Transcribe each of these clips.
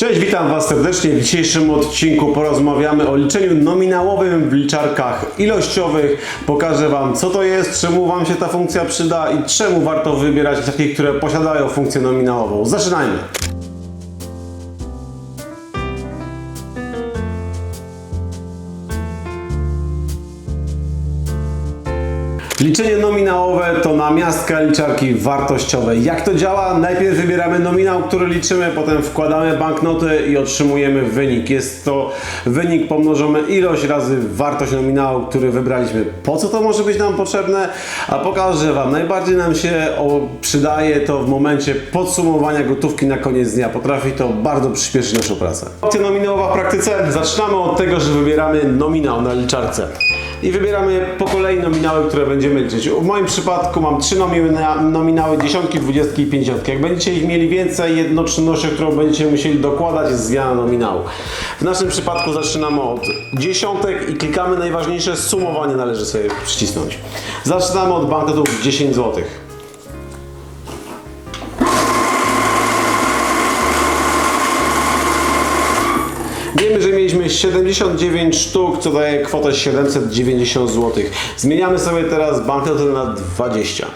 Cześć, witam Was serdecznie. W dzisiejszym odcinku porozmawiamy o liczeniu nominałowym w liczarkach ilościowych. Pokażę Wam, co to jest, czemu Wam się ta funkcja przyda i czemu warto wybierać takie, które posiadają funkcję nominałową. Zaczynajmy! Liczenie nominałowe to namiastka liczarki wartościowej. Jak to działa? Najpierw wybieramy nominał, który liczymy, potem wkładamy banknoty i otrzymujemy wynik. Jest to wynik pomnożony ilość razy wartość nominału, który wybraliśmy. Po co to może być nam potrzebne? A pokażę Wam. Najbardziej nam się przydaje to w momencie podsumowania gotówki na koniec dnia. Potrafi to bardzo przyspieszyć naszą pracę. Opcja nominałowa w praktyce. Zaczynamy od tego, że wybieramy nominał na liczarce i wybieramy po kolei nominały, które będziemy liczyć. W moim przypadku mam trzy nomina nominały, dziesiątki, dwudziestki i pięćdziesiątki. Jak będziecie ich mieli więcej, jedną czynnością, którą będziecie musieli dokładać jest zmiana nominału. W naszym przypadku zaczynamy od dziesiątek i klikamy najważniejsze, sumowanie należy sobie przycisnąć. Zaczynamy od banknotów 10 zł. Wiemy, że mieliśmy 79 sztuk, co daje kwotę 790 zł. Zmieniamy sobie teraz banknoty na 20.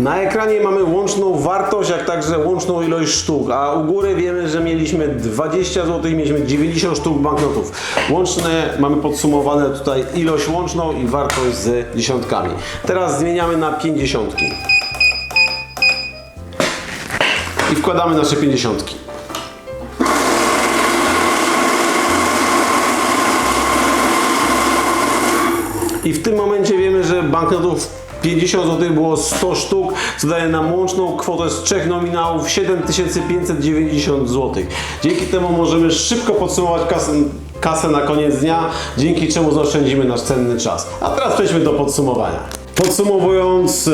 Na ekranie mamy łączną wartość, jak także łączną ilość sztuk, a u góry wiemy, że mieliśmy 20 zł mieliśmy 90 sztuk banknotów. Łączne mamy podsumowane tutaj ilość łączną i wartość z dziesiątkami. Teraz zmieniamy na 50. I wkładamy nasze 50. I w tym momencie wiemy, że banknotów 50 zł było 100 sztuk, co daje nam łączną kwotę z trzech nominałów 7590 zł. Dzięki temu możemy szybko podsumować kasę, kasę na koniec dnia, dzięki czemu zaoszczędzimy nasz cenny czas. A teraz przejdźmy do podsumowania. Podsumowując,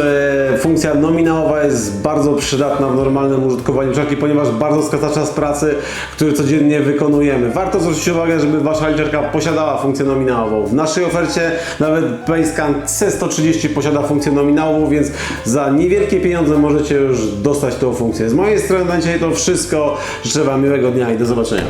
e, funkcja nominałowa jest bardzo przydatna w normalnym użytkowaniu liczarki, ponieważ bardzo skraca czas pracy, który codziennie wykonujemy. Warto zwrócić uwagę, żeby Wasza liczarka posiadała funkcję nominałową. W naszej ofercie nawet Basecamp C130 posiada funkcję nominałową, więc za niewielkie pieniądze możecie już dostać tą funkcję. Z mojej strony na dzisiaj to wszystko. Życzę Wam miłego dnia i do zobaczenia.